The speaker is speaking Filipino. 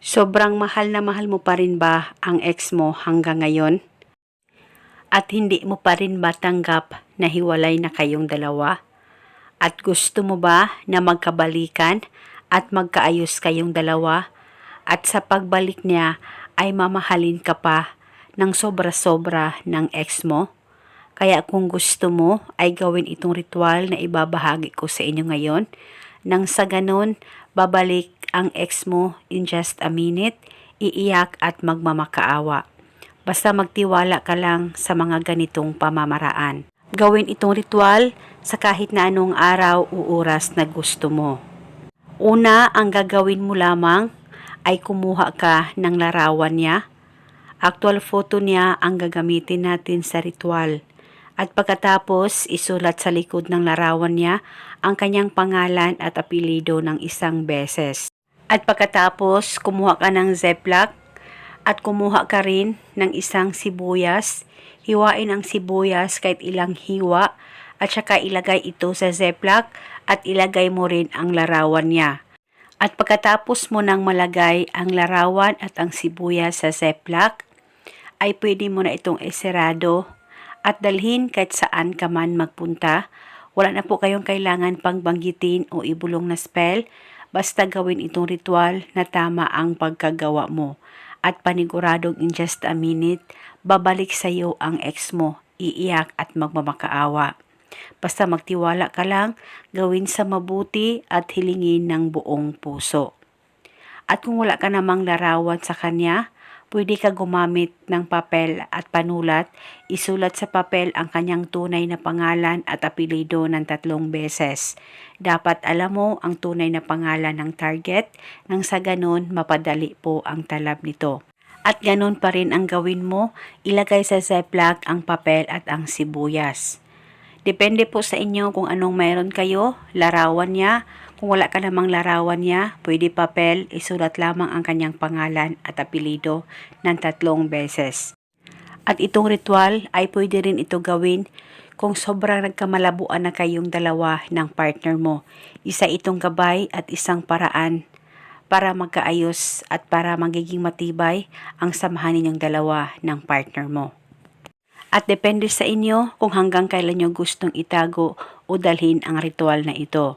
Sobrang mahal na mahal mo pa rin ba ang ex mo hanggang ngayon? At hindi mo pa rin ba tanggap na hiwalay na kayong dalawa? At gusto mo ba na magkabalikan at magkaayos kayong dalawa? At sa pagbalik niya ay mamahalin ka pa ng sobra-sobra ng ex mo? Kaya kung gusto mo ay gawin itong ritual na ibabahagi ko sa inyo ngayon. Nang sa ganon, babalik ang ex mo in just a minute, iiyak at magmamakaawa. Basta magtiwala ka lang sa mga ganitong pamamaraan. Gawin itong ritual sa kahit na anong araw o oras na gusto mo. Una, ang gagawin mo lamang ay kumuha ka ng larawan niya. Actual photo niya ang gagamitin natin sa ritual. At pagkatapos, isulat sa likod ng larawan niya ang kanyang pangalan at apelido ng isang beses. At pagkatapos, kumuha ka ng Ziploc at kumuha ka rin ng isang sibuyas. Hiwain ang sibuyas kahit ilang hiwa at saka ilagay ito sa Ziploc at ilagay mo rin ang larawan niya. At pagkatapos mo nang malagay ang larawan at ang sibuyas sa Ziploc, ay pwede mo na itong esirado at dalhin kahit saan ka man magpunta. Wala na po kayong kailangan pang banggitin o ibulong na spell. Basta gawin itong ritual na tama ang pagkagawa mo. At paniguradong in just a minute, babalik sa iyo ang ex mo, iiyak at magmamakaawa. Basta magtiwala ka lang, gawin sa mabuti at hilingin ng buong puso. At kung wala ka namang larawan sa kanya, pwede ka gumamit ng papel at panulat, isulat sa papel ang kanyang tunay na pangalan at apelido ng tatlong beses. Dapat alam mo ang tunay na pangalan ng target nang sa ganon mapadali po ang talab nito. At ganon pa rin ang gawin mo, ilagay sa Ziploc ang papel at ang sibuyas. Depende po sa inyo kung anong mayroon kayo, larawan niya. Kung wala ka namang larawan niya, pwede papel, isulat lamang ang kanyang pangalan at apelido ng tatlong beses. At itong ritual ay pwede rin ito gawin kung sobrang nagkamalabuan na kayong dalawa ng partner mo. Isa itong gabay at isang paraan para magkaayos at para magiging matibay ang samahan ninyong dalawa ng partner mo. At depende sa inyo kung hanggang kailan nyo gustong itago o dalhin ang ritual na ito.